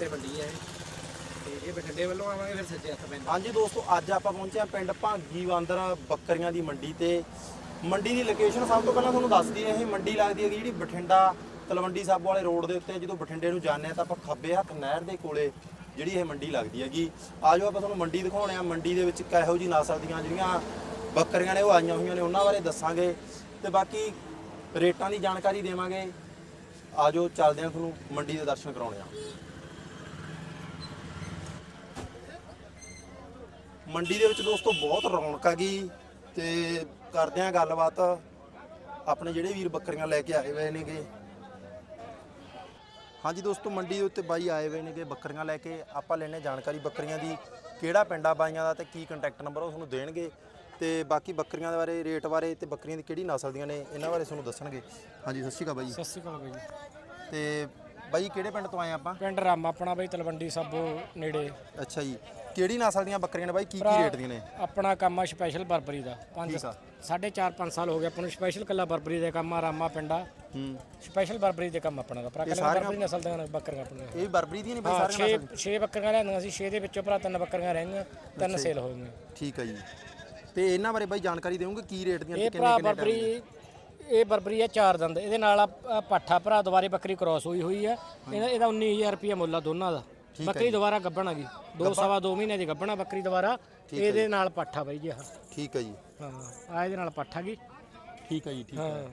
ਤੇ ਮੰਡੀ ਹੈ ਇਹ। ਤੇ ਇਹ ਬਠਿੰਡੇ ਵੱਲੋਂ ਆਵਾਂਗੇ, ਫਿਰ ਸੱਜੇ ਹੱਥ ਪੈਂਦਾ। ਹਾਂਜੀ ਦੋਸਤੋ, ਅੱਜ ਆਪਾਂ ਪਹੁੰਚੇ ਹਾਂ ਪਿੰਡ ਭਾਗੀ ਬਾਂਦਰ ਬੱਕਰੀਆਂ ਦੀ ਮੰਡੀ ਤੇ। ਮੰਡੀ ਦੀ ਲੋਕੇਸ਼ਨ ਸਭ ਤੋਂ ਪਹਿਲਾਂ ਤੁਹਾਨੂੰ ਦੱਸਦੀ ਹੈ ਇਹ ਮੰਡੀ ਲੱਗਦੀ ਹੈ ਜਿਹੜੀ ਬਠਿੰਡਾ ਤਲਵੰਡੀ ਸਾਬੋ ਵਾਲੇ ਰੋਡ ਦੇ ਉੱਤੇ। ਜਦੋਂ ਬਠਿੰਡੇ ਨੂੰ ਜਾਂਦੇ ਆ ਤਾਂ ਆਪਾਂ ਖੱਬੇ ਹੱਥ ਨਹਿਰ ਦੇ ਕੋਲੇ ਜਿਹੜੀ ਇਹ ਮੰਡੀ ਲੱਗਦੀ ਹੈਗੀ। ਆਜੋ ਆਪਾਂ ਤੁਹਾਨੂੰ ਮੰਡੀ ਦਿਖਾਉਣੇ ਆ ਮੰਡੀ ਦੇ ਵਿੱਚ ਕਿਹੋ ਜੀ ਨਸਲ ਦੀਆਂ ਜਿਹੜੀਆਂ ਬੱਕਰੀਆਂ ਨੇ, ਉਹ ਆਈਆਂ ਹੋਈਆਂ ਨੇ, ਉਹਨਾਂ ਬਾਰੇ ਦੱਸਾਂਗੇ। ਤੇ ਬਾਕੀ ਰੇਟਾਂ ਦੀ ਜਾਣਕਾਰੀ ਦੇਵਾਂਗੇ। ਆਜੋ ਚੱਲਦੇ ਆ ਤੁਹਾਨੂੰ ਮੰਡੀ ਦੇ ਦਰਸ਼ਨ ਕਰਾਉਣੇ ਆ ਮੰਡੀ ਦੇ ਵਿੱਚ ਦੋਸਤੋ ਬਹੁਤ ਰੌਣਕ ਹੈਗੀ ਤੇ ਕਰਦੇ ਆ ਗੱਲਬਾਤ। ਆਪਣੇ ਜਿਹੜੇ ਵੀਰ ਬੱਕਰੀਆਂ ਲੈ ਕੇ ਆਏ ਹੋਏ ਨੇਗੇ। ਹਾਂਜੀ ਦੋਸਤੋ ਮੰਡੀ ਦੇ ਉੱਤੇ ਬਾਈ ਆਏ ਹੋਏ ਨੇਗੇ ਬੱਕਰੀਆਂ ਲੈ ਕੇ। ਆਪਾਂ ਲੈਣੇ ਜਾਣਕਾਰੀ ਬੱਕਰੀਆਂ ਦੀ ਕਿਹੜਾ ਪਿੰਡ ਆ ਬਾਈਆਂ ਦਾ ਤੇ ਕੀ ਕੰਟੈਕਟ ਨੰਬਰ ਉਹ ਤੁਹਾਨੂੰ ਦੇਣਗੇ। ਤੇ ਬਾਕੀ ਬੱਕਰੀਆਂ ਦੇ ਬਾਰੇ ਰੇਟ ਬਾਰੇ ਤੇ ਬੱਕਰੀਆਂ ਦੀ ਕਿਹੜੀ ਨਸਲ ਦੀਆਂ ਨੇ ਇਹਨਾਂ ਬਾਰੇ ਤੁਹਾਨੂੰ ਦੱਸਣਗੇ। ਹਾਂਜੀ ਸਤਿ ਸ਼੍ਰੀ ਅਕਾਲ ਬਾਈ ਸਤਿ ਸ਼੍ਰੀ ਅਕਾਲ ਬਾਈ ਤੇ ਬਾਈ ਕਿਹੜੇ ਪਿੰਡ ਤੋਂ ਆਏ ਆਪਾਂ? ਪਿੰਡ ਰਾਮ ਆਪਣਾ ਬਾਈ ਤਲਵੰਡੀ ਸਾਬੋ ਨੇੜੇ। ਅੱਛਾ ਜੀ। ਕਿਹੜੀ ਨਸਲ ਦੀਆਂ ਬੱਕਰੀਆਂ ਨੇ ਬਾਈ? ਕੀ ਕੀ ਰੇਟ ਦੀਆਂ ਨੇ? ਆਪਣਾ ਕੰਮ ਆ ਸਪੈਸ਼ਲ ਬਰਬਰੀ ਦਾ। ਪੰਜ ਠੀਕ ਆ। ਸਾਢੇ ਚਾਰ 5 ਸਾਲ ਹੋ ਗਏ ਆਪਾਂ ਨੂੰ ਸਪੈਸ਼ਲ ਕੱਲਾ ਬਰਬਰੀ ਦਾ ਕੰਮ ਆ ਰਾਮਾ ਪਿੰਡਾ ਹੂੰ। ਸਪੈਸ਼ਲ ਬਰਬਰੀ ਦੇ ਕੰਮ ਆਪਣਾ ਦਾ। ਭਰਾ ਕੱਲਾ ਬਰਬਰੀ ਨਸਲ ਦੀਆਂ ਬੱਕਰੀਆਂ ਆਪਣੀਆਂ ਇਹ ਵੀ ਬਰਬਰੀ ਦੀਆਂ ਨਹੀਂ ਬਾਈ ਹਾਂ ਸਾਰੀਆਂ 6 6 ਬੱਕਰੀਆਂ ਲਿਆਂਦੀਆਂ ਸੀ 6 ਦੇ ਵਿੱਚੋਂ ਭਰਾ ਤਿੰਨ ਬੱਕਰੀਆਂ ਰਹਿ ਗਈਆਂ ਤਿੰਨ ਸੇਲ ਹੋ ਗਈਆਂ। ਠੀਕ ਹੈ ਜੀ। ਤੇ ਇਹਨਾਂ ਬਾਰੇ ਬਾਈ ਜਾਣਕਾਰੀ ਦੇਵੋਗੇ? ਕੀ ਰੇਟ ਦੀਆਂ ਇਹ ਤੇ ਭਰਾ ਕਿੰਨੇ ਕਿੰਨੇ ਬਰਬਰੀ ਇਹ ਬਰਬਰੀ ਆ ਚਾਰ ਦੰਦ ਇਹਦੇ ਨਾਲ ਆ ਆ ਪਾਠਾ ਭਰਾ ਦੁਬਾਰੇ ਬੱਕਰੀ ਕ੍ਰਾਸ ਹੋਈ ਹੋਈ ਆ। ਇਹਦਾ ਇਹਦਾ 19000 ਰੁਪਏ ਮੁੱਲ ਆ ਦੋਨਾਂ ਦਾ। ਬੱਕਰੀ ਦੁਬਾਰਾ ਗੱਭਣ ਆ ਗਈ ਦੋ ਸਵਾ ਦੋ ਮਹੀਨੇ ਦੀ ਗੱਭਣਾ ਬੱਕਰੀ ਦੁਬਾਰਾ। ਇਹਦੇ ਨਾਲ ਪਾਠਾ ਬਾਈ ਜੀ ਆਹ ਠੀਕ ਹੈ ਜੀ। ਹਾਂ ਆ ਇਹਦੇ ਨਾਲ ਪੱਠਾ ਗਈ ਠੀਕ ਹੈ ਜੀ ਠੀਕ ਹਾਂ।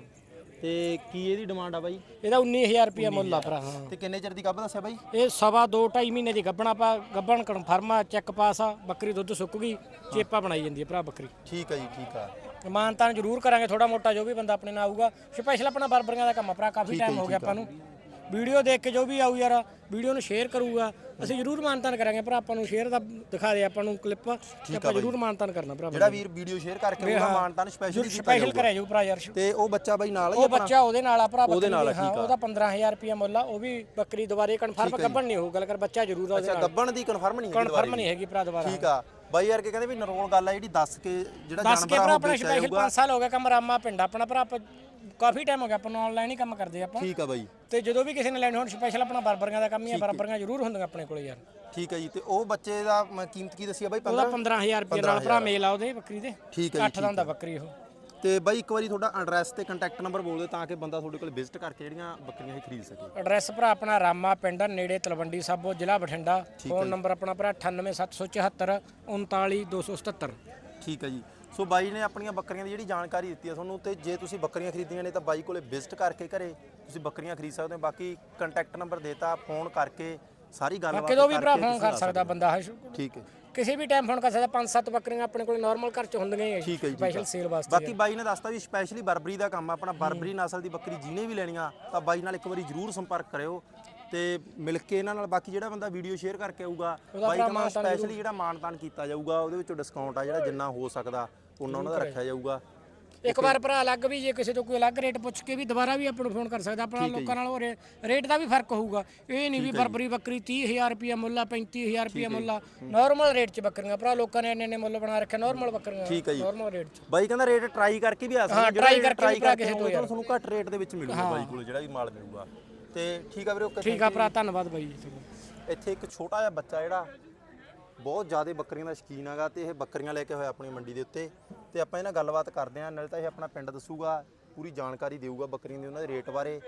ਤੇ ਕੀ ਇਹਦੀ ਡਿਮਾਂਡ ਆ ਬਾਈ? ਇਹਦਾ 19000 ਰੁਪਿਆ ਮੁੱਲ ਆ ਭਰਾ ਹਾਂ। ਤੇ ਕਿੰਨੇ ਚਿਰ ਦੀ ਗੱਭ ਦੱਸਿਆ ਬਾਈ? ਇਹ ਸਵਾ ਦੋ ਢਾਈ ਮਹੀਨੇ ਦੀ ਗੱਭਣਾ ਪਾ ਗੱਭਣ ਕਨਫਰਮ ਆ ਚੈੱਕ ਪਾਸ ਆ ਬੱਕਰੀ ਦੁੱਧ ਸੁੱਕ ਗਈ ਚੇਪਾ ਬਣਾਈ ਜਾਂਦੀ ਹੈ ਭਰਾ ਬੱਕਰੀ। ਠੀਕ ਹੈ ਜੀ ਠੀਕ ਆ। ਮਾਨਤਾਨ ਜ਼ਰੂਰ ਕਰਾਂਗੇ ਥੋੜਾ ਮੋਟਾ ਜੋ ਵੀ ਬੰਦਾ ਆਪਣੇ ਨਾਲ ਆਊਗਾ। ਸਪੈਸ਼ਲ ਆਪਣਾ ਬਰਬਰੀਆਂ ਦਾ ਕੰਮ ਆ ਭਰਾ ਕਾਫੀ ਟਾਈਮ ਹੋ ਗਿਆ ਆਪਾਂ ਨੂੰ। ਵੀਡੀਓ ਦੇਖ ਕੇ ਜੋ ਵੀ ਆਊ ਯਾਰ ਵੀਡੀਓ ਨੂੰ ਸ਼ੇਅਰ ਕਰੂਗਾ। ਅਸੀਂ ਜ਼ਰੂਰ ਮਾਨਤਾਨ ਕਰਾਂਗੇ ਭਰਾ ਆਪਾਂ ਨੂੰ ਸ਼ੇਅਰ ਦਾ ਦਿਖਾ ਦੇ ਆਪਾਂ ਨੂੰ ਕਲਿੱਪ ਆਪਾਂ ਜ਼ਰੂਰ ਮਾਨਤਾਨ ਕਰਨਾ ਭਰਾ ਜਿਹੜਾ ਵੀਰ ਵੀਡੀਓ ਸ਼ੇਅਰ ਕਰਕੇ ਉਹਦਾ ਮਾਨਤਾਨ ਸਪੈਸ਼ਲੀ ਸਪੈਸ਼ਲ ਕਰਿਆ ਜਾਊ ਭਰਾ ਯਾਰ। ਤੇ ਉਹ ਬੱਚਾ ਬਾਈ ਨਾਲ ਉਹ ਬੱਚਾ ਉਹਦੇ ਨਾਲ ਆ ਭਰਾ ਉਹਦੇ ਨਾਲ ਠੀਕ ਆ। ਉਹਦਾ 15000 ਰੁਪਿਆ ਮੁੱਲ ਆ ਉਹ ਵੀ ਬੱਕਰੀ ਦੁਬਾਰੇ ਕਨਫਰਮ ਗੱਭਣ ਨਹੀਂ ਹੋਊ ਗੱਲ ਕਰ ਬੱਚਾ ਜ਼ਰੂਰ ਆ ਉਹਦੇ ਅੱਛਾ ਗੱਬਣ ਦੀ ਕਨਫਰਮ ਨਹੀਂ ਹੈਗੀ ਕਨਫਰਮ ਨਹੀਂ ਹੈਗੀ ਭਰਾ ਦੁਬਾਰਾ। ਠੀਕ ਆ। ਬਾਈ ਯਾਰ ਕੇ ਕਹਿੰਦੇ ਵੀ ਨਰੋਲ ਗੱਲ ਆ ਜਿਹੜੀ ਦੱਸ ਕੇ ਜਿਹੜਾ ਦੱਸ ਕੇ ਜਾਨਵਰ ਭਰਾ ਆ ਉਹ ਆਪਣਾ ਵੇਚਿਆ ਸਪੈਸ਼ਲ ਜਾਊਗਾ। 5 ਸਾਲ ਹੋ ਗਿਆ ਕੰਮ ਰਾਮਾ ਪਿੰਡ ਆਪਣਾ ਭਰਾ ਆਪਾਂ ਕਾਫੀ ਟਾਈਮ ਹੋ ਗਿਆ ਆਪਾਂ ਨੂੰ ਆਨਲਾਈਨ ਹੀ ਕੰਮ ਕਰਦੇ ਆਪਾਂ। ਠੀਕ ਆ ਬਾਈ। ਤੇ ਜਦੋਂ ਵੀ ਕਿਸੇ ਨੇ ਲੈਣੇ ਹੋਣ ਸਪੈਸ਼ਲ ਆਪਣਾ ਬਰਬਰੀਆਂ ਦਾ ਕੰਮ ਹੀ ਆ ਬਰਬਰੀਆਂ ਜ਼ਰੂਰ ਹੁੰਦੀਆਂ ਆਪਣੇ ਕੋਲੇ ਯਾਰ। ਠੀਕ ਹੈ ਜੀ ਤੇ ਉਹ ਬੱਚੇ ਦਾ ਮ- ਕੀਮਤ ਕੀ ਦੱਸੀ ਆ ਬਾਈ ਉਹਦਾ 15 15000 ਰੁਪਏ ਨਾਲ ਭਰਾ ਮੇਲ ਆ ਉਹਦੇ ਬੱਕਰੀ ਦੇ। ਠੀਕ ਹੈ ਜੀ ਅੱਠ ਦਾ ਹੁੰਦਾ ਬੱਕਰੀ ਉਹ। ਤੇ ਬਾਈ ਇੱਕ ਵਾਰੀ ਤੁਹਾਡਾ ਐਡਰੈਸ ਤੇ ਕੰਟੈਕਟ ਨੰਬਰ ਬੋਲ ਦਿਓ ਤਾਂ ਕਿ ਬੰਦਾ ਤੁਹਾਡੇ ਕੋਲ ਵਿਜ਼ਿਟ ਕਰਕੇ ਜਿਹੜੀਆਂ ਬੱਕਰੀਆਂ ਇਹ ਖਰੀਦ ਸਕੇ। ਐਡਰੈਸ ਭਰਾ ਆਪਣਾ ਰਾਮਾ ਪਿੰਡ ਨੇੜੇ ਤਲਵੰਡੀ ਸਾਬੋ ਜ਼ਿਲ੍ਹਾ ਬਠਿੰਡਾ। ਫੋਨ ਨੰਬਰ ਆਪਣਾ ਭਰਾ 98774 39277 ਠੀਕ ਹੈ ਜੀ। ਸੋ ਬਾਈ ਨੇ ਆਪਣੀਆਂ ਬੱਕਰੀਆਂ ਦੀ ਜਿਹੜੀ ਜਾਣਕਾਰੀ ਦਿੱਤੀ ਹੈ ਤੁਹਾਨੂੰ ਤੇ ਜੇ ਤੁਸੀਂ ਬੱਕਰੀਆਂ ਖਰੀਦੀਆਂ ਨੇ ਤਾਂ ਬਾਈ ਕੋਲੇ ਵਿਜ਼ਿਟ ਕਰਕੇ ਘਰੇ ਤੁਸੀਂ ਬੱਕਰੀਆਂ ਖਰੀਦ ਸਕਦੇ ਹੋ। ਬਾਕੀ ਕੰਟੈਕਟ ਨੰਬਰ ਦੇਤਾ ਫੋਨ ਕਰਕੇ ਸਾਰੀ ਗੱਲਬਾਤ ਕਦੋਂ ਵੀ ਭਰਾ ਕਰਕੇ ਫੋਨ ਤੁਸੀਂ ਕਰ ਸਕਦਾ ਬੰਦਾ ਹੈ ਠੀਕ ਹੈ। ਕਿਸੇ ਵੀ ਟਾਈਮ ਫੋਨ ਕਰ ਸਕਦਾ ਪੰਜ ਸੱਤ ਬੱਕਰੀਆਂ ਆਪਣੇ ਕੋਲ ਨਾਰਮਲ ਘਰ ਚ ਹੁੰਦੀਆਂ ਹੀ ਠੀਕ ਹੈ ਜੀ, ਸਪੈਸ਼ਲ। ਸੇਲ ਵਾਸਤੇ ਬਾਕੀ ਬਾਈ ਨੇ ਦੱਸਤਾ ਵੀ ਸਪੈਸ਼ਲੀ ਬਰਬਰੀ ਦਾ ਕੰਮ ਆ ਆਪਣਾ ਬਰਬਰੀ ਨਸਲ ਦੀ ਬੱਕਰੀ ਜਿਹਨੇ ਵੀ ਲੈਣੀਆਂ ਤਾਂ ਬਾਈ ਨਾਲ ਇੱਕ ਵਾਰੀ ਜਰੂਰ ਸੰਪਰਕ ਕਰਿਓ ਤੇ ਮਿਲ ਕੇ ਇਹਨਾਂ ਨਾਲ ਬਾਕੀ ਜਿਹੜਾ ਬੰਦਾ ਵੀਡੀਓ ਸ਼ੇਅਰ ਕਰਕੇ ਆਊਗਾ ਬਾਈ ਕਹਿੰਦਾ ਸਪੈਸ਼ਲੀ ਜਿਹੜਾ ਮਾਨਤਾਨ ਕੀਤਾ ਜਾਊਗਾ ਉਹਦੇ ਵਿੱਚੋਂ ਡਿਸਕਾਊਂਟ ਆ ਜਿਹੜਾ ਜਿੰਨਾ ਹੋ ਸਕਦਾ ਉਹਨਾਂ ਉਹਨਾਂ ਦਾ ਰੱਖਿਆ ਜਾਊਗਾ। ਇੱਕ ਵਾਰ ਭਰਾ ਅਲੱਗ ਵੀ ਜੇ ਕਿਸੇ ਤੋਂ ਕੋਈ ਅਲੱਗ ਰੇਟ ਪੁੱਛ ਕੇ ਵੀ ਦੁਬਾਰਾ ਵੀ ਆਪਾਂ ਨੂੰ ਫੋਨ ਕਰ ਸਕਦਾ ਆਪਣਾ ਲੋਕਾਂ ਨਾਲ ਰੇਟ ਦਾ ਵੀ ਫ਼ਰਕ ਹੋਊਗਾ। ਇਹ ਨਹੀਂ ਵੀ ਬਰਬਰੀ ਬੱਕਰੀ 30000 ਰੁਪਿਆ ਮੁੱਲ ਆ 35000 ਰੁਪਿਆ ਮੁੱਲ ਆ ਨਾਰਮਲ ਰੇਟ 'ਚ ਬੱਕਰੀਆਂ। ਭਰਾ ਲੋਕਾਂ ਨੇ ਇੰਨੇ ਇੰਨੇ ਮੁੱਲ ਬਣਾ ਰੱਖਿਆ ਨਾਰਮਲ ਬੱਕਰੀਆਂ ਠੀਕ ਹੈ ਜੀ। ਨਾਰਮਲ ਰੇਟ 'ਚ। ਬਾਈ ਕਹਿੰਦਾ ਰੇਟ ਟਰਾਈ ਕਰਕੇ ਵੀ ਆ ਸਕਦਾ ਹਾਂ, try ਕਰਕੇ ਤੁਹਾਨੂੰ ਘੱਟ ਰੇਟ ਦੇ ਵਿੱਚ ਮਿਲੂਗਾ ਬਾਈ ਕੋਲ ਜਿਹੜਾ ਵੀ ਮਾਲ ਮਿਲੂਗਾ। ਤੇ ਠੀਕ ਆ ਵੀਰੇ ਓਕੇ ਠੀਕ ਆ ਭਰਾ ਧੰਨਵਾਦ ਬਾਈ ਜੀ। ਇੱਥੇ ਇੱਕ ਛੋਟਾ ਜਿਹਾ ਬੱਚਾ ਜਿਹੜਾ ਬਹੁਤ ਜ਼ਿਆਦਾ ਬੱਕਰੀਆਂ ਦਾ ਸ਼ੌਕੀਨ ਹੈਗਾ ਤੇ ਇਹ ਬੱਕਰੀਆਂ ਲੈ ਕੇ ਹੋਇਆ ਆਪਣੀ ਮੰਡੀ ਦੇ ਉੱਤੇ। ਤੇ ਆਪਾਂ ਇਹਨਾਂ ਗੱਲਬਾਤ ਕਰਦੇ ਹਾਂ ਨਾਲੇ ਤਾਂ ਇਹ ਆਪਣਾ ਪਿੰਡ ਦੱਸੂਗਾ ਪੂਰੀ ਜਾਣਕਾਰੀ ਦੇਊਗਾ ਬੱਕਰੀਆਂ ਦੇ ਉਹਨਾਂ ਦੇ ਰੇਟ ਬਾਰੇ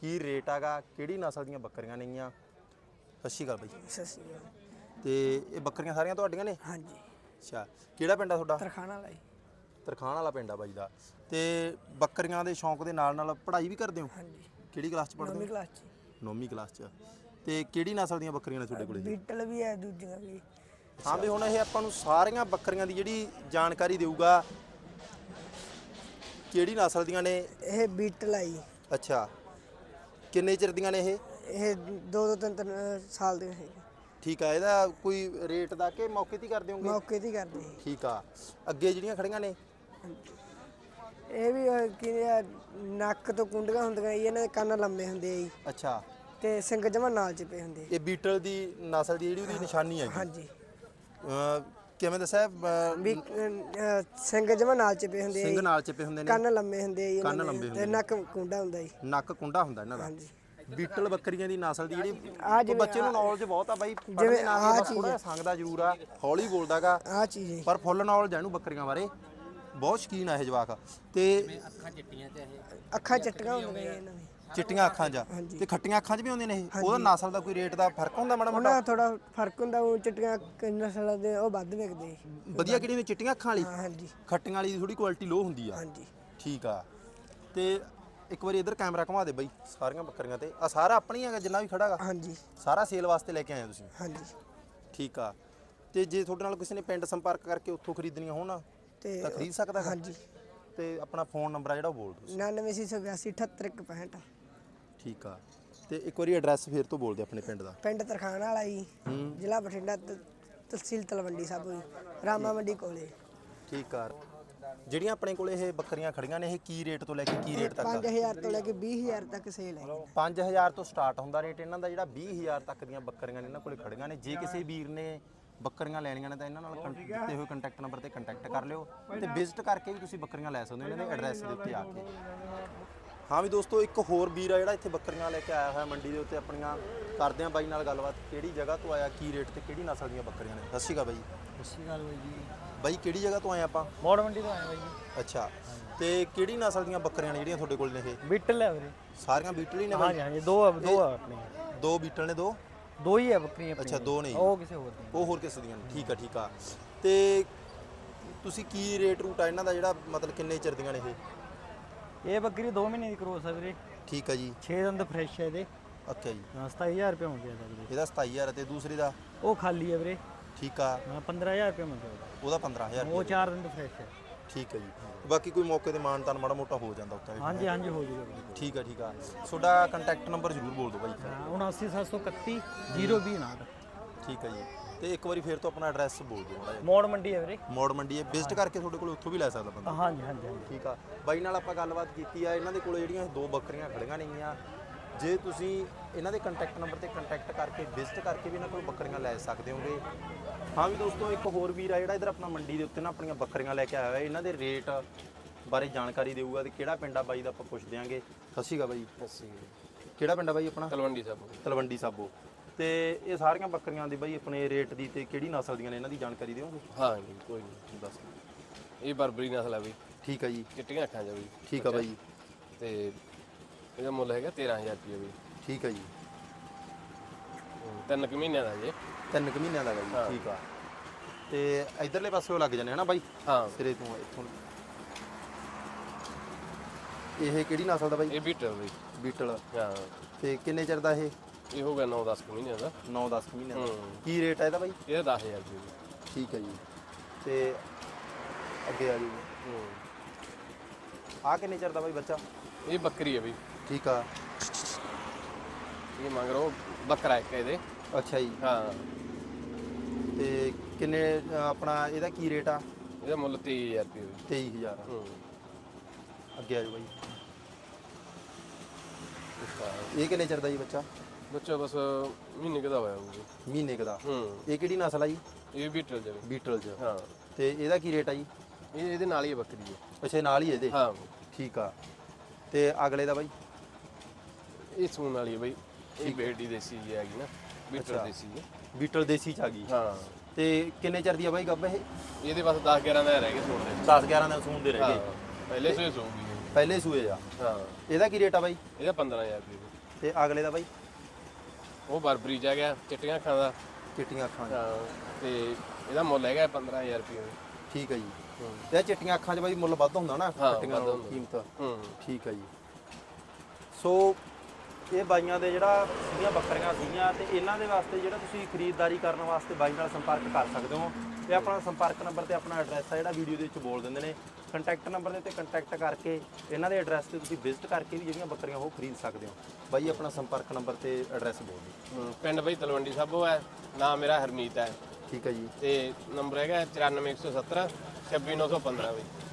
ਕੀ ਰੇਟ ਹੈਗਾ ਕਿਹੜੀ ਨਸਲ ਦੀਆਂ ਬੱਕਰੀਆਂ ਨੇਗੀਆਂ। ਸਤਿ ਸ਼੍ਰੀ ਅਕਾਲ ਬਾਈ ਸਤਿ ਸ਼੍ਰੀ ਅਕਾਲ। ਤੇ ਇਹ ਬੱਕਰੀਆਂ ਸਾਰੀਆਂ ਤੁਹਾਡੀਆਂ ਨੇ? ਹਾਂਜੀ। ਅੱਛਾ ਕਿਹੜਾ ਪਿੰਡ ਆ ਤੁਹਾਡਾ? ਤਰਖਾਣਾ ਲਾਈ ਤਰਖਾਣ ਵਾਲਾ ਪਿੰਡ ਆ ਬਾਈ ਦਾ। ਤੇ ਬੱਕਰੀਆਂ ਦੇ ਸ਼ੌਂਕ ਦੇ ਨਾਲ ਨਾਲ ਪੜ੍ਹਾਈ ਵੀ ਕਰਦੇ ਹੋ? ਹਾਂਜੀ। ਕਿਹੜੀ ਕਲਾਸ ਚ ਪੜ੍ਹਦੇ ਨੌਵੀਂ ਹੋ ਕਲਾਸ ਚ। ਕਲਾਸ ਚ। ਤੇ ਕਿਹੜੀ ਨਸਲ ਦੀਆਂ ਬੱਕਰੀਆਂ ਨੇ ਤੁਹਾਡੇ ਕੋਲੇ ਜੀ? ਬੀਟਲ ਵੀ ਹੈ ਦੂਜੀਆਂ ਵੀ। ਹਾਂ ਵੀ ਹੁਣ ਇਹ ਆਪਾਂ ਨੂੰ ਸਾਰੀਆਂ ਬੱਕਰੀਆਂ ਦੀ ਜਿਹੜੀ ਜਾਣਕਾਰੀ ਦੇਊਗਾ ਕਿਹੜੀ ਨਸਲ ਦੀਆਂ ਨੇ? ਇਹ ਬੀਟਲ ਆਈ ਅੱਛਾ। ਕਿੰਨੇ ਚਿਰ ਦੀਆਂ ਨੇ ਇਹ? ਇਹ ਦੋ ਦੋ ਤਿੰਨ ਤਿੰਨ ਸਾਲ ਦੇ ਹੈ ਠੀਕ ਆ ਇਹਦਾ ਕੋਈ ਰੇਟ ਦਾ ਕਿ ਮੌਕੇ ਤੇ ਹੀ ਕਰ ਦਿਓਗੇ? ਮੌਕੇ ਦੀ ਕਰਦੇ ਸੀ। ਠੀਕ ਆ। ਅੱਗੇ ਜਿਹੜੀਆਂ ਖੜੀਆਂ ਨੇ? ਇਹ ਵੀ ਅਹ, ਕੀ ਆ, ਨੱਕ ਤੋਂ ਕੁੰਡੀਆਂ ਹੁੰਦੀਆਂ ਜੀ, ਇਹਨਾਂ ਦੇ ਕੰਨ ਲੰਮੇ ਹੁੰਦੇ ਆ ਜੀ। ਅੱਛਾ। ਤੇ ਸਿੰਘ ਜਮਾ ਨਾਲ ਚਿਪੇ ਹੁੰਦੇ ਆ। ਇਹ ਬੀਟਲ ਦੀ ਨਸਲ ਦੀ ਜਿਹੜੀ ਉਹਦੀ ਨਿਸ਼ਾਨੀ ਹੈਗੀ ਹਾਂਜੀ। ਅਹ ਕਿਵੇਂ ਦੱਸਿਆ? ਅਹ ਵੀ ਅਹ, ਸਿੰਘ ਜਮਾ ਨਾਲ ਚਿਪੇ ਹੁੰਦੇ ਆ ਸਿੰਘ ਜੀ। ਨਾਲ ਚਿਪੇ ਹੁੰਦੇ ਨੇ। ਕੰਨ ਲੰਮੇ ਹੁੰਦੇ ਆ ਜੀ ਇਹਨਾਂ ਕੰਨ ਦੇ, ਲੰਬੇ ਤੇ ਨੱਕ ਕੁੰਡਾ ਹੁੰਦਾ ਜੀ। ਨੱਕ ਕੁੰਡਾ ਹੁੰਦਾ ਇਹਨਾਂ ਦਾ। ਹਾਂਜੀ। ਬੀਟਲ ਬੱਕਰੀਆਂ ਦੀ ਨਸਲ ਦੀ ਜਿਹੜੀ ਆਹ ਉਹ ਜਿਵੇਂ ਬੱਚੇ ਨੂੰ ਨੌਲੇਜ ਬਹੁਤ ਆ ਬਾਈ ਜਿਵੇਂ ਆਹ ਬਸ ਥੋੜਾ ਸੰਗਦਾ ਜ਼ਰੂਰ ਆ ਹੌਲੀ ਬੋਲਦਾਗਾ। ਆ ਚੀਜ਼ ਹੈ ਪਰ ਫੁੱਲ ਨੌਲੇਜ ਆ ਇਹਨੂੰ ਬੱਕਰੀਆਂ ਬਾਰੇ। ਬਹੁਤ ਸ਼ਕੀਨ ਆ ਇਹ ਜਵਾਕ। ਤੇ ਅੱਖਾਂ ਚਿੱਟੀਆਂ ਹੁੰਦੀਆਂ ਇਹਨਾਂ ਦੀ। ਚਿੱਟੀਆਂ ਅੱਖਾਂ 'ਚ। ਤੇ ਖੱਟੀਆਂ ਅੱਖਾਂ 'ਚ ਵੀ ਹੁੰਦੀਆਂ ਨੇ ਇਹ? ਉਹਦਾ ਨਸਲ ਦਾ ਕੋਈ ਰੇਟ ਦਾ ਫ਼ਰਕ ਹੁੰਦਾ ਮਾੜਾ ਉਹਨਾਂ ਮੋਟਾ? ਦਾ ਥੋੜਾ ਫ਼ਰਕ ਹੁੰਦਾ ਉਹ ਚਿੱਟੀਆਂ ਨਸਲਾਂ ਦੇ ਉਹ ਵੱਧ ਵਿਕਦੇ ਵਧੀਆ ਕਿਹੜੀ ਨੇ ਚਿੱਟੀਆਂ ਅੱਖਾਂ ਵਾਲੀ? ਹਾਂ ਹਾਂਜੀ। ਖੱਟੀਆਂ ਵਾਲੀ ਦੀ ਥੋੜੀ ਕੁਆਲਿਟੀ ਲੋ ਹੁੰਦੀ ਆ। ਹਾਂਜੀ। ਠੀਕ ਆ। ਤੇ ਇੱਕ ਵਾਰੀ ਇਧਰ ਕੈਮਰਾ ਘੁਮਾ ਦੇ ਬਾਈ ਸਾਰੀਆਂ ਬੱਕਰੀਆਂ ਤੇ। ਆ ਸਾਰਾ ਆਪਣੀ ਹੈਗਾ ਜਿੰਨਾ ਵੀ ਖੜਾਗਾ? ਹਾਂਜੀ। ਸਾਰਾ ਸੇਲ ਵਾਸਤੇ ਲੈ ਕੇ ਆਏ ਹੋ ਤੁਸੀਂ? ਹਾਂਜੀ। ਠੀਕ ਆ। ਤੇ ਜੇ ਤੁਹਾਡੇ ਨਾਲ ਕਿਸੇ ਨੇ ਪਿੰਡ ਸੰਪਰਕ ਕਰਕੇ ਉੱਥੋਂ ਖਰੀਦਣੀਆਂ ਹੋਣ ਤੇ ਤਾਂ ਖਰੀਦ ਸਕਦਾ ਗਾ? ਹਾਂਜੀ। ਤੇ ਆਪਣਾ ਫੋਨ ਨੰਬਰ ਆ ਜਿਹੜਾ ਉਹ ਬੋਲ ਦਿਓ। 9982 78165 ਠੀਕ ਆ। ਤੇ ਇੱਕ ਵਾਰੀ ਐਡਰੈਸ ਫੇਰ ਤੋਂ ਬੋਲ ਦੇ ਆਪਣੇ ਪਿੰਡ ਦਾ। ਪਿੰਡ ਤਰਖਾਣ ਵਾਲਾ ਜੀ ਜ਼ਿਲ੍ਹਾ ਬਠਿੰਡਾ ਤ- ਤਹਿਸੀਲ ਤਲਵੰਡੀ ਸਾਬੋ ਜੀ ਰਾਮਾ ਮੰਡੀ ਕੋਲੇ। ਠੀਕ ਆ। ਜਿਹੜੀਆਂ ਆਪਣੇ ਕੋਲ ਇਹ ਬੱਕਰੀਆਂ ਖੜੀਆਂ ਨੇ ਇਹ ਕੀ ਰੇਟ ਤੋਂ ਲੈ ਕੇ ਕੀ ਰੇਟ ਤੱਕ 5000 ਤੋਂ ਲੈ ਕੇ 20000 ਤੱਕ ਸੇਲ ਹੈ 5000 ਤੋਂ ਸਟਾਰਟ ਹੁੰਦਾ ਰੇਟ ਇਹਨਾਂ ਦਾ ਜਿਹੜਾ 20000 ਤੱਕ ਦੀਆਂ ਬੱਕਰੀਆਂ ਨੇ ਇਹਨਾਂ ਕੋਲੇ ਖੜੀਆਂ ਨੇ। ਜੇ ਕਿਸੇ ਵੀਰ ਨੇ ਬੱਕਰੀਆਂ ਲੈਣੀਆਂ ਨੇ ਤਾਂ ਇਹਨਾਂ ਨਾਲ ਕੰ- ਦਿੱਤੇ ਹੋਏ ਕੰਟੈਕਟ ਨੰਬਰ ਤੇ ਕੰਟੈਕਟ ਕਰ ਲਿਓ। ਤੇ ਵਿਜ਼ਿਟ ਕਰਕੇ ਵੀ ਤੁਸੀਂ ਬੱਕਰੀਆਂ ਲੈ ਸਕਦੇ ਹੋ ਇਹਨਾਂ ਦੇ ਐਡਰੈਸ ਦੇ ਉੱਤੇ ਆ ਕੇ। ਹਾਂ ਵੀ ਦੋਸਤੋ ਇੱਕ ਹੋਰ ਵੀਰ ਆ ਜਿਹੜਾ ਇੱਥੇ ਬੱਕਰੀਆਂ ਲੈ ਕੇ ਆਇਆ ਹੋਇਆ ਮੰਡੀ ਦੇ ਉੱਤੇ ਆਪਣੀਆਂ ਕਰਦੇ ਆ ਬਾਈ ਨਾਲ ਗੱਲਬਾਤ। ਕਿਹੜੀ ਜਗ੍ਹਾ ਤੋਂ ਆਇਆ ਕੀ ਰੇਟ ਤੇ ਕਿਹੜੀ ਨਸਲ ਦੀਆਂ ਬੱਕਰੀਆਂ ਨੇ? ਸਤਿ ਸ਼੍ਰੀ ਅਕਾਲ ਬਾਈ ਸੱਚੀ ਗੱਲ ਹੋਈ ਜੀ। ਬਾਈ ਕਿਹੜੀ ਜਗ੍ਹਾ ਤੋਂ ਆਏ ਆਪਾਂ? ਮੋੜ ਮੰਡੀ ਤੋਂ ਆਏ ਬਾਈ ਜੀ। ਅੱਛਾ ਤੇ ਕਿਹੜੀ ਨਸਲ ਦੀਆਂ ਬੱਕਰੀਆਂ ਨੇ ਜਿਹੜੀਆਂ ਤੁਹਾਡੇ ਕੋਲ ਨੇ ਇਹ? ਬਿੱਟਲ ਹੈ ਵੀਰੇ। ਸਾਰੀਆਂ ਬੀਟਲ ਹੀ ਨੇ ਹਾਂਜੀ ਬਾਈ? ਹਾਂਜੀ ਦੋ ਆ ਦੋ ਆ ਆਪਣੇ ਦੋ ਬੀਟਲ ਨੇ ਦੋ? ਦੋ ਹੀ ਆ ਬੱਕਰੀਆਂ ਅੱਛਾ ਦੋ ਨੇ। ਜੀ। ਉਹ ਕਿਸੇ ਹੋਰ ਦੀ ਉਹ ਹੋਰ ਕਿਸੇ ਦੀਆਂ ਨੇ। ਠੀਕ ਆ ਠੀਕ ਆ। ਤੇ ਤੁਸੀਂ ਕੀ ਰੇਟ ਰੂਟ ਆ ਇਹਨਾਂ ਦਾ ਜਿਹੜਾ ਮਤਲਬ ਕਿੰਨੇ ਚਿਰ ਦੀਆਂ ਨੇ ਇਹ? ਇਹ ਬੱਕਰੀ 2 ਮਹੀਨੇ ਦੀ ਕਰੋਸ ਆ ਵੀਰੇ। ਠੀਕ ਆ ਜੀ। 6 ਦੰਦ ਫਰੈਸ਼ ਹੈ ਇਹਦੇ। ਅੱਛਾ ਜੀ। ਹਾਂ, 27000 ਰੁਪਏ ਮੰਗਿਆ ਇਹਦਾ ਵੀਰੇ। ਇਹਦਾ 27000 ਤੇ ਦੂਸਰੇ ਦਾ? ਉਹ ਖਾਲੀ ਹੈ ਵੀਰੇ। ਠੀਕ ਆ। ਹਾਂ 15000 ਰੁਪਏ ਮੰਗਿਆ ਉਹਦਾ। ਉਹਦਾ 15000 ਉਹ 4 ਦੰਦ ਫਰੈਸ਼ ਹੈ ਠੀਕ ਹੈ ਜੀ। ਬਾਕੀ ਕੋਈ ਮੌਕੇ ਤੇ ਮਾਨਤਾਨ ਮਾੜਾ ਮੋਟਾ ਹੋ ਜਾਂਦਾ ਉੱਤੇ ਹਾਂਜੀ ਹਾਂਜੀ ਹੋ ਜੂਗਾ ਵੀਰੇ। ਠੀਕ ਆ ਠੀਕ ਆ। ਤੁਹਾਡਾ ਕੰਟੈਕਟ ਨੰਬਰ ਜ਼ਰੂਰ ਬੋਲ ਦਿਓ ਬਾਈ। ਹਾਂ 79731 020 ਠੀਕ ਆ ਜੀ। ਤੇ ਇੱਕ ਵਾਰੀ ਫੇਰ ਤੋਂ ਆਪਣਾ ਐਡਰੈਸ ਬੋਲ ਦਿਓ ਮਾੜਾ ਜਿਹਾ। ਮੋੜ ਮੰਡੀ ਹੈ ਵੀਰੇ। ਮੋੜ ਮੰਡੀ ਹੈ। ਵਿਜ਼ਿਟ ਕਰਕੇ ਤੁਹਾਡੇ ਕੋਲ ਉੱਥੋਂ ਵੀ ਲੈ ਸਕਦਾ ਬੰਦਾ। ਹਾਂਜੀ ਹਾਂਜੀ ਹਾਂਜੀ। ਠੀਕ ਆ। ਬਾਈ ਨਾਲ ਆਪਾਂ ਗੱਲਬਾਤ ਕੀਤੀ ਆ। ਇਹਨਾਂ ਦੇ ਕੋਲ ਜਿਹੜੀਆਂ ਦੋ ਬੱਕਰੀਆਂ ਖੜੀਆਂ ਨੇਗੀਆਂ। ਜੇ ਤੁਸੀਂ ਇਹਨਾਂ ਦੇ ਕੰਟੈਕਟ ਨੰਬਰ ਤੇ ਕੰਟੈਕਟ ਕਰਕੇ ਵਿਜ਼ਿਟ ਕਰਕੇ ਵੀ ਇਹਨਾਂ ਕੋਲ ਬੱਕਰੀਆਂ ਲੈ ਸਕਦੇ ਹੋਗੇ। ਹਾਂ ਵੀ ਦੋਸਤੋ ਇੱਕ ਹੋਰ ਵੀਰ ਆ ਜਿਹੜਾ ਇਧਰ ਆਪਣਾ ਮੰਡੀ ਦੇ ਉੱਤੇ ਨਾ ਆਪਣੀਆਂ ਬੱਕਰੀਆਂ ਲੈ ਕੇ ਆਇਆ ਹੋਇਆ। ਇਹਨਾਂ ਦੇ ਰੇਟ ਬਾਰੇ ਜਾਣਕਾਰੀ ਦੇਊਗਾ ਤੇ ਕਿਹੜਾ ਪਿੰਡ ਆ ਬਾਈ ਦਾ ਆਪਾਂ ਪੁੱਛ ਦਿਆਂਗੇ ਸਤਿ ਸ਼੍ਰੀ ਅਕਾਲ ਬਾਈ। ਕਿਹੜਾ ਪਿੰਡ ਆ ਬਾਈ ਆਪਣਾ? ਤਲਵੰਡੀ ਸਾਹਿਬ ਤਲਵੰਡੀ ਸਾਬੋ। ਤੇ ਇਹ ਸਾਰੀਆਂ ਬੱਕਰੀਆਂ ਦੇ ਬਾਈ ਆਪਣੇ ਰੇਟ ਦੀ ਤੇ ਕਿਹੜੀ ਨਸਲ ਦੀਆਂ ਨੇ ਇਹਨਾਂ ਦੀ ਜਾਣਕਾਰੀ ਦਿਓਗੇ? ਹਾਂ ਜੀ ਕੋਈ ਨਹੀਂ ਦੱਸ ਇਹ ਬਰਬਰੀ ਨਸਲ ਆ ਬਈ। ਠੀਕ ਆ ਜੀ। ਚਿੱਟੀਆਂ ਅੱਖਾਂ ਆ ਬਈ। ਠੀਕ ਆ ਬਾਈ। ਤੇ ਇਹਦਾ ਮੁੱਲ ਹੈਗਾ 13000 ਰੁਪਏ ਬਈ। ਠੀਕ ਆ ਜੀ। ਤਿੰਨ ਕੁ ਮਹੀਨਿਆਂ ਦਾ ਜੇ। ਤਿੰਨ ਕੁ ਮਹੀਨਿਆਂ ਦਾ ਬਾਈ ਹਾਂ। ਠੀਕ ਆ। ਤੇ ਇਧਰਲੇ ਪਾਸੇ ਲੱਗ ਜਾਂਦੇ ਹਨਾ ਬਾਈ? ਹਾਂ। ਸਿਰੇ ਤੋਂ ਇੱਥੋਂ। ਇਹ ਕਿਹੜੀ ਨਸਲ ਦਾ ਬਾਈ? ਇਹ ਬੀਟਲ ਬਈ। ਬੀਟਲ। ਹਾਂ। ਤੇ ਕਿੰਨੇ ਚਿਰ ਦਾ ਇਹ? ਇਹ ਹੋ ਗਿਆ 9-10 ਕੁ ਮਹੀਨਿਆਂ ਦਾ। 9-10 ਮਹੀਨਿਆਂ ਦਾ। ਹੂੰ। ਕੀ ਰੇਟ ਹੈ ਇਹਦਾ ਬਾਈ? ਇਹਦਾ 10000 ਰੁਪਏ ਬਈ ਠੀਕ ਹੈ ਜੀ। ਤੇ ਅੱਗੇ ਆ ਜੀ। ਹੂੰ। ਆ ਕਿੰਨੇ ਚਿਰ ਦਾ ਬਾਈ ਬੱਚਾ? ਇਹ ਬੱਕਰੀ ਹੈ ਬਈ। ਠੀਕ ਆ। ਇਹ ਮੰਗ ਰੋ ਬੱਕਰਾ ਇੱਕ ਇਹਦੇ। ਅੱਛਾ ਜੀ। ਹਾਂ। ਤੇ ਕਿੰਨੇ ਅ, ਆਪਣਾ ਇਹਦਾ ਕੀ ਰੇਟ ਆ? ਇਹਦਾ ਮੁੱਲ 23000 ਰੁਪਏ ਬਈ 23000 ਹੂੰ। ਅੱਗੇ ਆ ਜੀ ਬਾਈ। ਇਹ ਕਿੰਨੇ ਚਿਰ ਦਾ ਜੀ ਬੱਚਾ? ਬੱਚਾ ਬਸ ਮਹੀਨੇ ਕੁ ਦਾ ਹੋਇਆ ਹੋਊਗਾ। ਮਹੀਨੇ ਕੁ ਦਾ? ਹੂੰ। ਇਹ ਕਿਹੜੀ ਨਸਲ ਆ ਜੀ? ਇਹ ਬੀਟਲ ਜਵੇ। ਬੀਟਲ ਚ। ਹਾਂ। ਤੇ ਇਹਦਾ ਕੀ ਰੇਟ ਆ ਜੀ? ਇਹ ਇਹਦੇ ਨਾਲ ਹੀ ਹੈ ਬੱਕਰੀ ਹੈ ਅੱਛਾ ਇਹ ਨਾਲ ਹੀ ਇਹਦੇ? ਹਾਂ। ਠੀਕ ਆ। ਤੇ ਅਗਲੇ ਦਾ ਬਾਈ? ਇਹ ਸੂਣ ਵਾਲੀ ਹੈ ਬਈ। ਇਹ ਬੇਟੀ ਦੇਸੀ ਜੀ ਹੈਗੀ ਨਾ। ਬੀਟਲ। ਦੇਸੀ ਹੈ ਬੀਟਲ ਦੇਸੀ ਚ ਆ ਗਈ। ਹਾਂ। ਤੇ ਕਿੰਨੇ ਚਿਰ ਦੀ ਆ ਬਾਈ ਗੱਬ ਇਹ? ਇਹਦੇ ਬਸ 10 11 ਦਾ ਰਹਿ ਗਏ ਸੂਣ ਦੇ। 10 11 ਦਿਨ ਸੂਣ ਦੇ ਰਹਿ ਹਾਂ। ਗਏ ਪਹਿਲੇ ਸੂਏ ਸੂਗੀ ਪਹਿਲੇ ਸੂਏ ਆ। ਹਾਂ। ਇਹਦਾ ਕੀ ਰੇਟ ਆ ਬਾਈ? ਇਹਦਾ 15000 ਰੁਪਏ। ਤੇ ਅਗਲੇ ਦਾ ਬਾਈ? ਉਹ ਬਰਬਰੀ ਜਾ ਗਿਆ ਚਿੱਟੀਆਂ ਅੱਖਾਂ ਦਾ। ਚਿੱਟੀਆਂ ਅੱਖਾਂ ਹਾਂ ਤੇ ਇਹਦਾ ਮੁੱਲ ਹੈਗਾ 15000 ਰੁਪਏ ਠੀਕ ਆ ਜੀ। ਹੂੰ। ਤੇ ਇਹ ਚਿੱਟੀਆਂ ਅੱਖਾਂ 'ਚ ਬਾਈ ਮੁੱਲ ਵੱਧ ਹੁੰਦਾ ਨਾ ਹਾਂ, ਚਿੱਟੀਆਂ ਵੱਧ ਨਾਲੋਂ ਹੁੰਦਾ। ਕੀਮਤ। ਹੂੰ। ਠੀਕ ਆ ਜੀ। ਸੋ ਇਹ ਬਾਈਆਂ ਦੇ ਜਿਹੜਾ ਸੀਗੀਆਂ ਬੱਕਰੀਆਂ ਸੀਗੀਆਂ ਤੇ ਇਹਨਾਂ ਦੇ ਵਾਸਤੇ ਜਿਹੜਾ ਤੁਸੀਂ ਖਰੀਦਦਾਰੀ ਕਰਨ ਵਾਸਤੇ ਬਾਈ ਨਾਲ ਸੰਪਰਕ ਕਰ ਸਕਦੇ ਹੋ ਤੇ ਆਪਣਾ ਸੰਪਰਕ ਨੰਬਰ ਤੇ ਆਪਣਾ ਐਡਰੈਸ ਆ ਜਿਹੜਾ ਵੀਡੀਓ ਦੇ ਵਿੱਚ ਬੋਲ ਦਿੰਦੇ ਨੇ। ਕੰਟੈਕਟ ਨੰਬਰ ਦੇ ਉੱਤੇ ਕੰਟੈਕਟ ਕਰਕੇ ਇਹਨਾਂ ਦੇ ਐਡਰੈਸ ਤੇ ਤੁਸੀਂ ਵਿਜ਼ਿਟ ਕਰਕੇ ਵੀ ਜਿਹੜੀਆਂ ਬੱਕਰੀਆਂ ਉਹ ਖਰੀਦ ਸਕਦੇ ਹੋ। ਬਾਈ ਆਪਣਾ ਸੰਪਰਕ ਨੰਬਰ ਤੇ ਐਡਰੈਸ ਬੋਲ ਦਿਓ। ਪਿੰਡ ਬਈ ਤਲਵੰਡੀ ਸਾਬੋ ਹੈ। ਨਾਮ ਮੇਰਾ ਹਰਮੀਤ ਹੈ। ਠੀਕ ਹੈ ਜੀ। ਤੇ ਨੰਬਰ ਹੈਗਾ 94170 26915 ਬਈ।